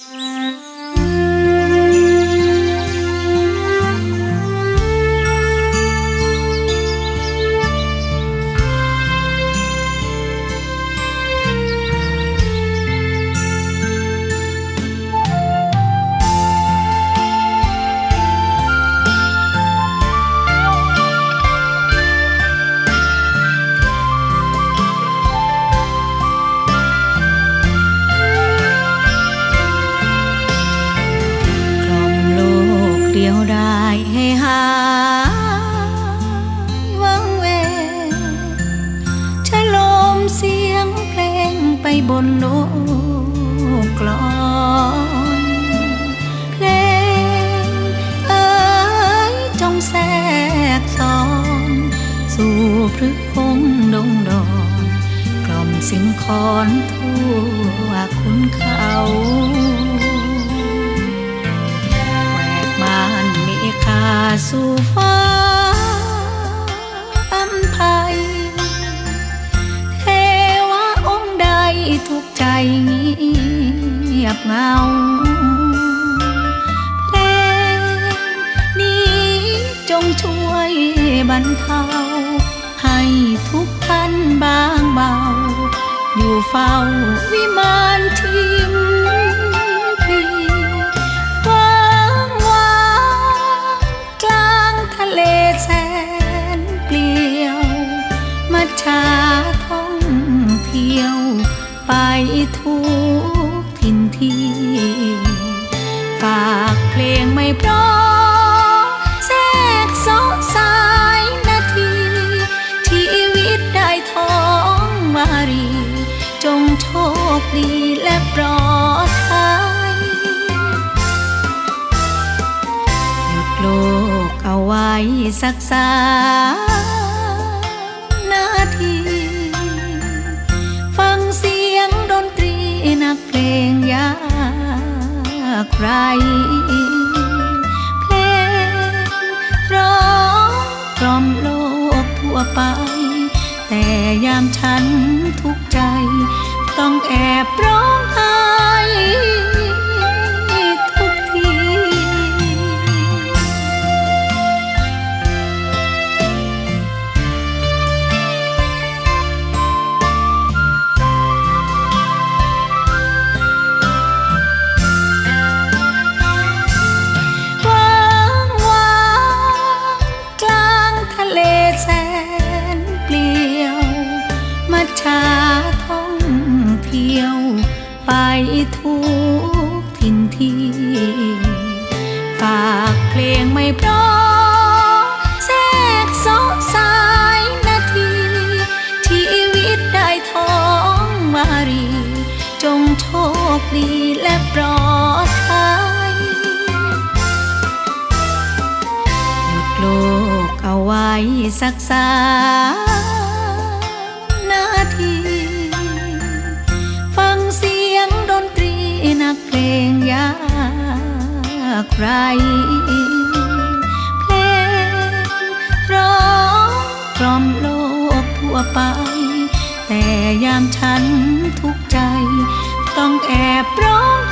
ก บนโลกกลอนเพลงเอ้ยจงแทรกซ้อนสู่พฤกพงดงดอนกล่อมสิงคอนทั่วคุณเขาแหวกม่านเมฆาสู่ฟ้า ทุกใจเงียบเงาเพลงนี้จงช่วยบรรเทา ให้ทุกท่านบางเบา อยู่เฝ้าวิมานทิม ทุกทินทีฝากเพลงไม่เพราะแทรกสองสายนาที ชีวิตได้ท้องวารี จงโชคดีและปลอดภัยหยุดโลกเอาไว้สักสามนาากใคร เพลงร้องกล่อมโลกทั่วไป แต่ยามฉันทุกใจ ต้องแอบร้องไห้ มาชาท่องเที่ยว ไปทุกทินที่ ฝากเพลงไม่เพราะแทรกสองสายนาที ชีวิตได้ท้องวารี จงโชคดีและปลอดภัยหยุดโลกเอาไว้สักสาากใคร เพลงร้องกล่อมโลกทั่วไป แต่ยามฉันทุกใจ ต้องแอบร้อง